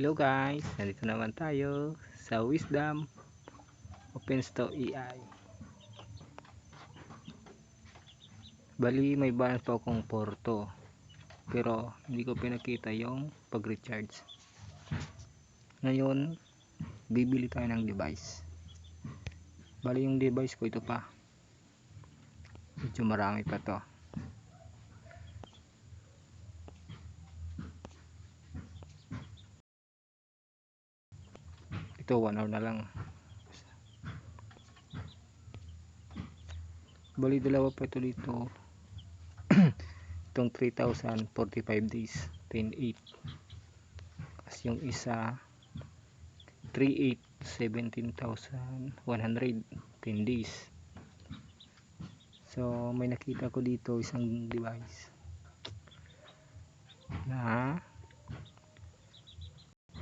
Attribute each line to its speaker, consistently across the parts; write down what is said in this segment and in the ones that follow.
Speaker 1: Hello guys, nandito naman tayo sa Wisdom OpenStore AI. Bali may balance pa akong porto pero hindi ko pinakita yung pag-recharge. Ngayon, bibili tayo ng device. Bali yung device ko ito pa. Medyo marami pa to. Ito 1 hour na lang. Bali dalawa pa ito dito. Itong 3,045 days 10.8 kasi yung isa 3.8 17,100 10 days. So may nakita ko dito isang device na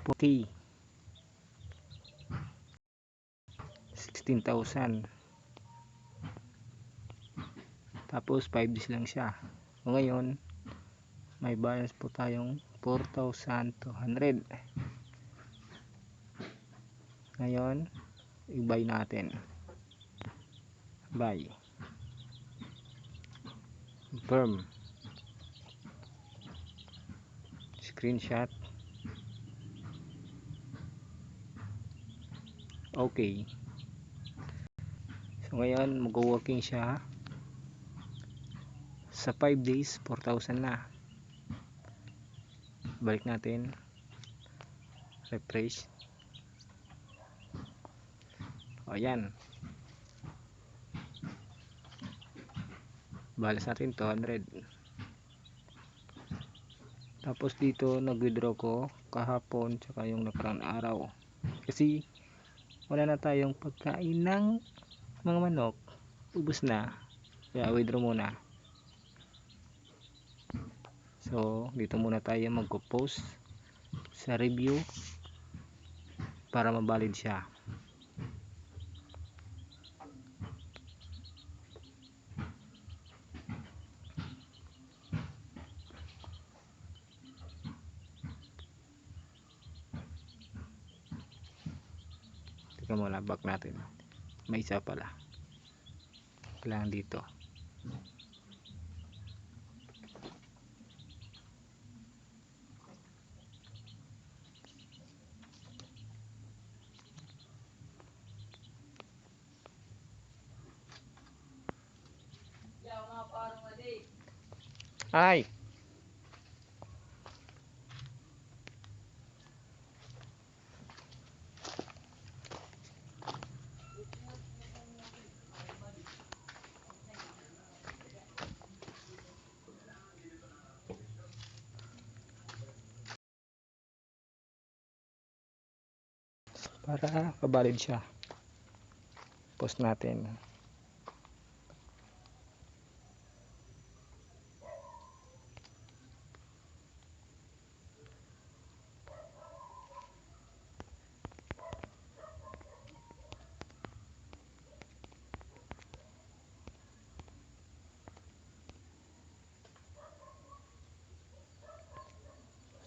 Speaker 1: 4K 16,000 tapos 5 days lang siya. So ngayon may balance po tayong 4,200 ngayon i-buy natin. Buy. Confirm. Screenshot. Okay so ngayon mag-working siya. Sa 5 days 4,000 na. Balik natin. Refresh. O yan. Balas natin 200 tapos dito nag withdraw ko kahapon tsaka yung nakarang araw. Kasi wala na tayong pagkain ng mga manok ubos na. Kaya withdraw muna. So dito muna tayo magpo-post sa review para mabalid siya. Teka muna, back natin may isa pala. Kailangan dito. Ay para kabalid siya. Post natin.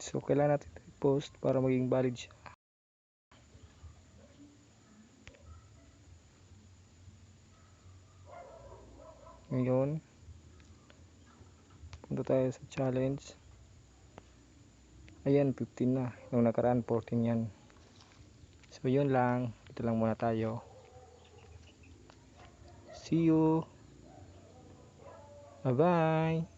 Speaker 1: So kailangan natin i-post para maging valid siya ngayon punta tayo sa challenge. Ayan 15 na. Yung nakaraan 14 yan. So yun lang. Ito lang muna tayo. See you. Bye bye